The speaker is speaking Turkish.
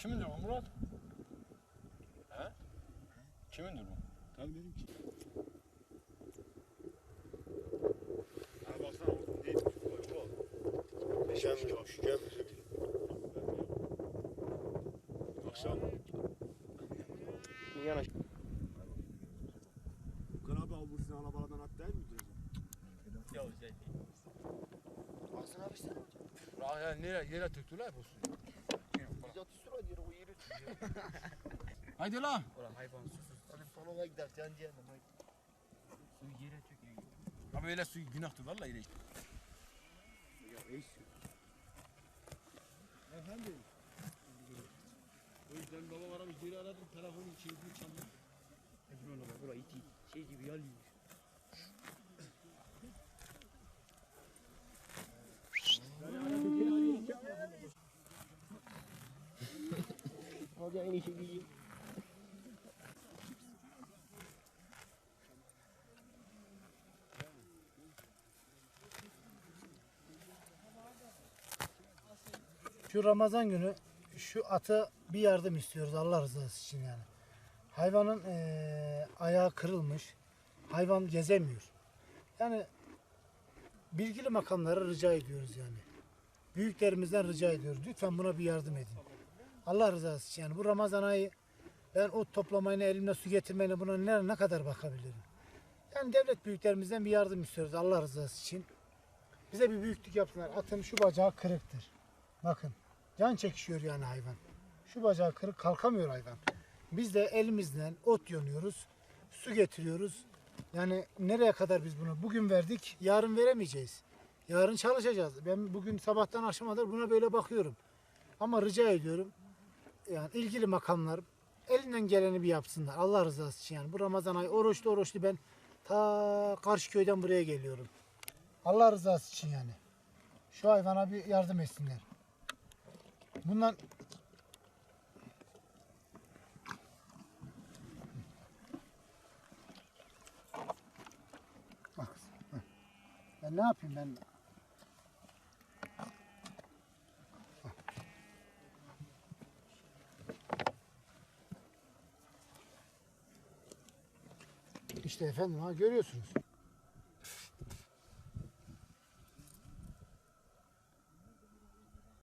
Kimindir bu Murat? He? Kimindir bu? Tabii benimki. Ha baksana o değil. O, o. Şükür, şükür. Akşam. Yana Kan abi al burasını alabalardan at değil mi diyorsun? Ya şey. Baksana abi sen. Ra ya nereye yere töktüler bu suyu. Biz atı sıra diyor o yeri tutuyor. Haydi lan. Ulan hayvan susuz. Hadi salona gider can ciğerine. Suyu yere çöküyor. Ama öyle suyu günahtır vallahi öyle. Ya eş. Efendim. O yüzden babam aramış geri aradım telefonu çekti çaldı. Ebru ona bak. Bura iti. Şey gibi yalıyor. En iyisi değil. Şu Ramazan günü şu atı bir yardım istiyoruz Allah rızası için yani. Hayvanın eee, ayağı kırılmış. Hayvan gezemiyor. Yani bilgili makamlara rica ediyoruz yani. Büyüklerimizden rica ediyoruz. Lütfen buna bir yardım edin. Allah rızası için yani bu Ramazan ayı ben ot toplamayla elimle su getirmeyle buna ne, ne kadar bakabilirim? Yani devlet büyüklerimizden bir yardım istiyoruz Allah rızası için. Bize bir büyüklük yapsınlar. Atın şu bacağı kırıktır. Bakın can çekişiyor yani hayvan. Şu bacağı kırık kalkamıyor hayvan. Biz de elimizden ot yonuyoruz. Su getiriyoruz. Yani nereye kadar biz bunu bugün verdik yarın veremeyeceğiz. Yarın çalışacağız. Ben bugün sabahtan akşama kadar buna böyle bakıyorum. Ama rica ediyorum yani ilgili makamlar elinden geleni bir yapsınlar. Allah rızası için yani. Bu Ramazan ayı oruçlu oruçlu ben ta karşı köyden buraya geliyorum. Allah rızası için yani. Şu hayvana bir yardım etsinler. Bundan Bak. Ben ne yapayım ben? İşte efendim ha görüyorsunuz.